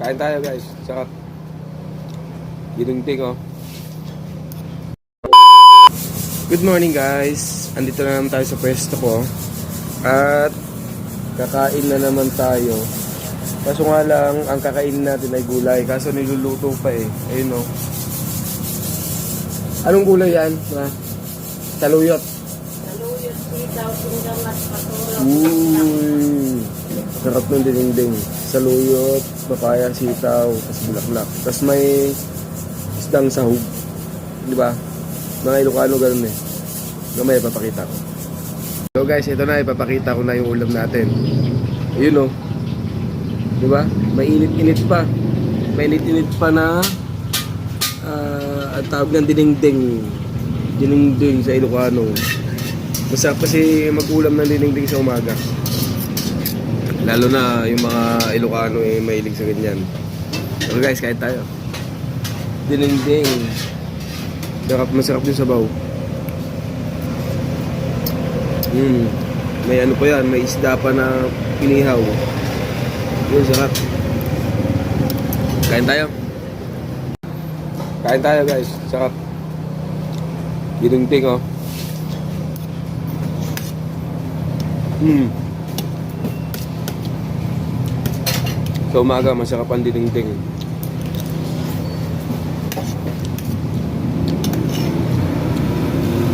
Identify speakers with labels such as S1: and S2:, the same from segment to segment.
S1: Kain tayo guys. Sarap. Ginunting oh. Good morning guys. Andito na naman tayo sa pwesto ko. At kakain na naman tayo. Kaso nga lang, ang kakain natin ay gulay. Kaso niluluto pa eh. Ayun oh. Anong gulay yan? Ha? Saluyot.
S2: Saluyot, sitaw, singgang at patulog.
S1: Uy, sarap ng dinding Saluyot, papaya, sitaw, tapos bulaklak. Tapos may isdang sahog. Di ba? Mga Ilocano ganun eh. Gamay, papakita ko. So guys, ito na, ipapakita ko na yung ulam natin. Ayun oh. Di ba? Mainit-init pa. Mainit-init pa na ah ang tawag ng dinengdeng. Dinengdeng sa Ilocano. Masarap kasi mag-ulam ng dinengdeng sa umaga. Lalo na yung mga Ilocano eh mahilig sa ganyan. So guys, kain tayo. Dinengdeng. Sarap, masarap yung sabaw. Hmm. May ano pa yan, may isda pa na inihaw. Yun, sarap. Kain tayo. Kain tayo guys, sarap. Ginunting oh. Hmm. Sa umaga, masarap ang dinengdeng.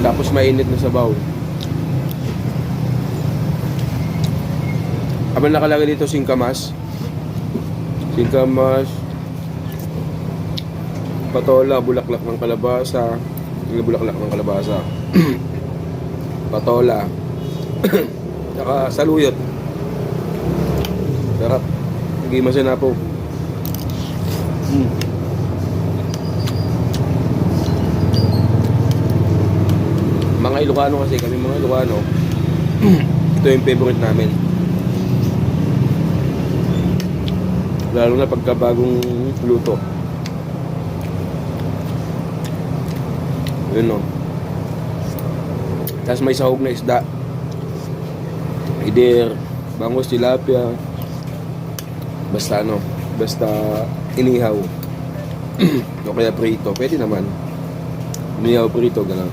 S1: Tapos mainit na sabaw. Habang nakalagay dito singkamas. Singkamas. Patola, bulaklak ng kalabasa. Yung bulaklak ng kalabasa. Patola. Saka saluyot. Sarap. Hindi masana po. Mm. Mga Ilocano kasi kami mga Ilocano. ito yung favorite namin. Lalo na pagka bagong luto. Yun no. Tapos may sahog na isda. Either bangus, tilapia. Basta ano. Basta inihaw. o kaya prito. Pwede naman. Inihaw prito, gano'n.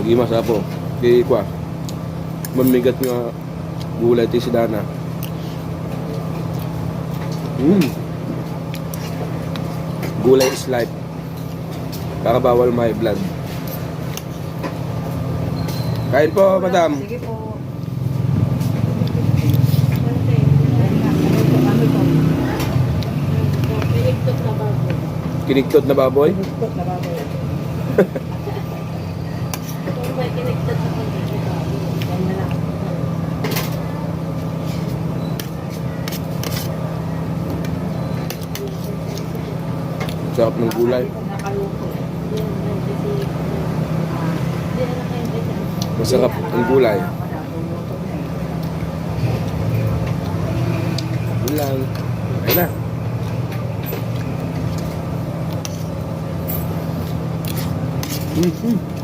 S1: Magimas po. Kaya kwa. Mamigat nga gulay ti si Dana. Mm. Gulay is life. Para bawal may blood. Kain po, madam.
S2: Sige po.
S1: Kinigtot na baboy.
S2: Kinigtot na lang.
S1: Sarap ng gulay. Masarap ang gulay. Lang. Ayun na. Mm-hmm.